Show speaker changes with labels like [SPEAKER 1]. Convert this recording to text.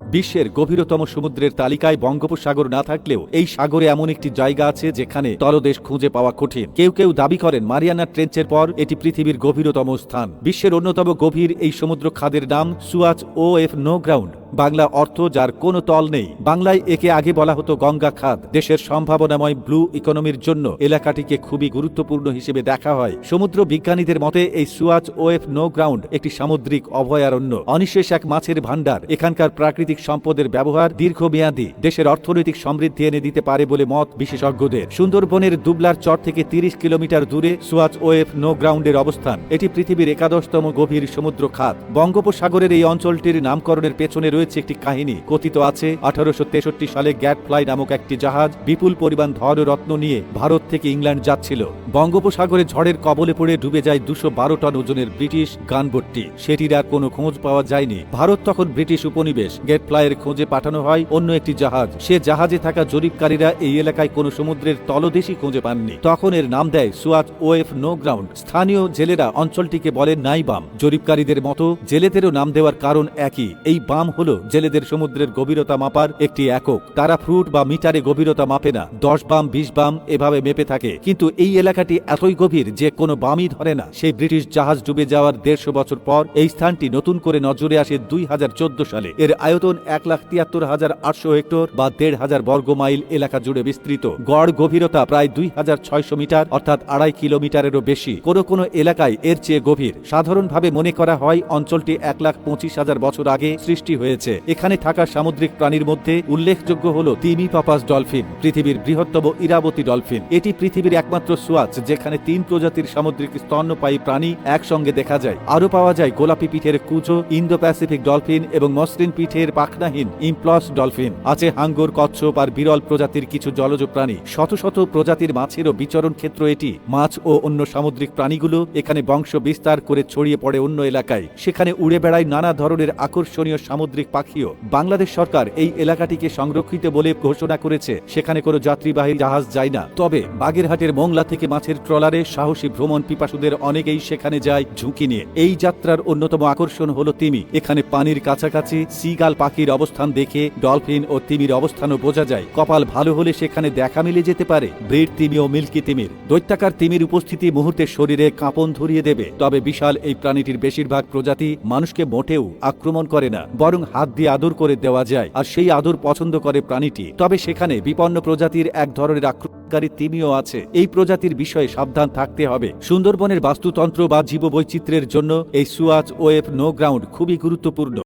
[SPEAKER 1] বিশ্বের গভীরতম সমুদ্রের তালিকায় বঙ্গোপসাগর না থাকলেও এই সাগরে এমন একটি জায়গা আছে যেখানে তলদেশ খুঁজে পাওয়া কঠিন। কেউ কেউ দাবি করেন মারিয়ানা ট্রেঞ্চের পর এটি পৃথিবীর গভীরতম স্থান। বিশ্বের অন্যতম গভীর এই সমুদ্র খাদের নাম swatch of no ground. Bangla অর্থ যার কোনো তল নেই। বাংলায় একে আগে বলা হতো গঙ্গা খাদ। দেশের সম্ভাবনাময় ব্লু ইকোনমির জন্য এলাকাটিকে খুবই গুরুত্বপূর্ণ হিসেবে দেখা হয়। সমুদ্র বিজ্ঞানীদের মতে, এই সুয়াচ ওএফ নো গ্রাউন্ড একটি সামুদ্রিক অভয়ারণ্য। অনিশেষ এক মাছের ভাণ্ডার। এখানকার প্রাকৃতিক সম্পদের ব্যবহার দীর্ঘমেয়াদী। দেশের অর্থনৈতিক সমৃদ্ধি এনে দিতে পারে বলে মত বিশেষজ্ঞদের। সুন্দরবনের দুবলার চর থেকে তিরিশ কিলোমিটার দূরে সুয়াচ ওএফ নো গ্রাউন্ডের অবস্থান। এটি পৃথিবীর একাদশতম গভীর সমুদ্র খাত বঙ্গোপসাগরের এই অঞ্চলটির নামকরণের পেছনে রয়েছে একটি কাহিনী। কথিত আছে, আঠারোশো তেষট্টি সালে গ্যাট ফ্লাই নামক একটি জাহাজ বিপুল পরিমাণ ধর রত্ন নিয়ে ভারত থেকে ইংল্যান্ড যাচ্ছিল। বঙ্গোপসাগরে ঝড়ের কবলে পড়ে ডুবে যায় দুশো টন ওজনের ব্রিটিশ গানবোটটি সেটির আর কোনো খোঁজ পাওয়া যায়নি। ভারত তখন ব্রিটিশ উপনিবেশ গেট ফ্লাইয়ের খোঁজে পাঠানো হয় অন্য একটি জাহাজ। সে জাহাজে থাকা জরিপকারীরা এই এলাকায় কোনো সমুদ্রের তলদেশই খুঁজে পাননি। তখন এর নাম দেয় সুয়াচ ওএফ নো গ্রাউন্ড। স্থানীয় জেলেরা অঞ্চলটিকে বলে নাই বাম জরিপকারীদের মতো জেলেদেরও নাম দেওয়ার কারণ একই। এই বাম হলো জেলেদের সমুদ্রের গভীরতা মাপার একটি একক। তারা ফুট বা মিটারে গভীরতা মাপে না। দশ বাম, বিশ বাম এভাবে মেপে থাকে। কিন্তু এই এলাকাটি এতই গভীর যে কোনো বামই ধরে না। সেই ব্রিটিশ জাহাজ ডুবে যাওয়ার দেড়শো বছর পর এই স্থানটি নতুন করে নজরে আসে দুই হাজার চোদ্দ সালে। এর আয়তন এক লাখ তিয়াত্তর হাজার আটশো হেক্টর বা দেড় হাজার বর্গ মাইল এলাকা জুড়ে বিস্তৃত। গড় গভীরতা প্রায় দুই হাজার ছয়শো মিটার, অর্থাৎ আড়াই কিলোমিটারেরও বেশি। কোনো কোনো এলাকায় এর চেয়ে গভীর। সাধারণভাবে মনে করা হয় অঞ্চলটি এক লাখ পঁচিশ হাজার বছর আগে সৃষ্টি হয়েছে। এখানে থাকা সামুদ্রিক প্রাণীর মধ্যে উল্লেখযোগ্য হল তিমি পাপাস ডলফিন, পৃথিবীর বৃহত্তম ইরাবতী ডলফিন। এটি পৃথিবীর একমাত্র সোয়াচ যেখানে তিন প্রজাতির সামুদ্রিক স্তন্যপায়ী প্রাণী একসঙ্গে দেখা যায়। আরও পাওয়া যায় গোলাপি পিঠের কুচো ইন্দো প্যাসিফিক ডলফিন এবং মসৃণ পিঠের পাখনাহীন ইমপ্লস ডলফিন। আছে হাঙ্গর, কচ্ছপ আর বিরল প্রজাতির কিছু জলজ প্রাণী। শত শত প্রজাতির মাছেরও বিচরণ ক্ষেত্র এটি। মাছ ও অন্য সামুদ্রিক প্রাণীগুলো এখানে বংশ বিস্তার করে ছড়িয়ে পড়ে অন্য এলাকায়। সেখানে উড়ে বেড়ায় নানা ধরনের আকর্ষণীয় সামুদ্রিক পাখিও বাংলাদেশ সরকার এই এলাকাটিকে সংরক্ষিত বলে ঘোষণা করেছে। সেখানে কোনো যাত্রীবাহী জাহাজ যায় না। তবে বাগেরহাটের মোংলা থেকে মাছের ট্রলারে সাহসী ভ্রমণ পিপাসুদের অনেকেই সেখানে যায় ঝুঁকি নিয়ে। এই যাত্রার অন্যতম আকর্ষণ হলো তিমি। এখানে পানির কাছাকাছি সিগাল পাখির অবস্থান দেখে ডলফিন ও তিমির অবস্থানও বোঝা যায়। কপাল ভালো হলে সেখানে দেখা মিলে যেতে পারে। ব্রিড তিমি ও মিল্কি তিমির। দৈত্যাকার তিমির উপস্থিতি মুহূর্তে শরীরে কাঁপন ধরিয়ে দেবে। তবে বিশাল এই প্রাণীটির বেশিরভাগ প্রজাতি মানুষকে মোটেও আক্রমণ করে না। বরং হাত দিয়ে আদর করে দেওয়া যায়, আর সেই আদর পছন্দ করে প্রাণীটি। তবে সেখানে বিপন্ন প্রজাতির এক ধরনের আক্রমণকারী তিমিও আছে। এই প্রজাতির বিষয়ে সাবধান থাকতে হবে। সুন্দরবনের বাস্তুতন্ত্র বা জীববৈচিত্র্যের জন্য এই সুয়াচ ওয়েব নো গ্রাউন্ড খুবই গুরুত্বপূর্ণ।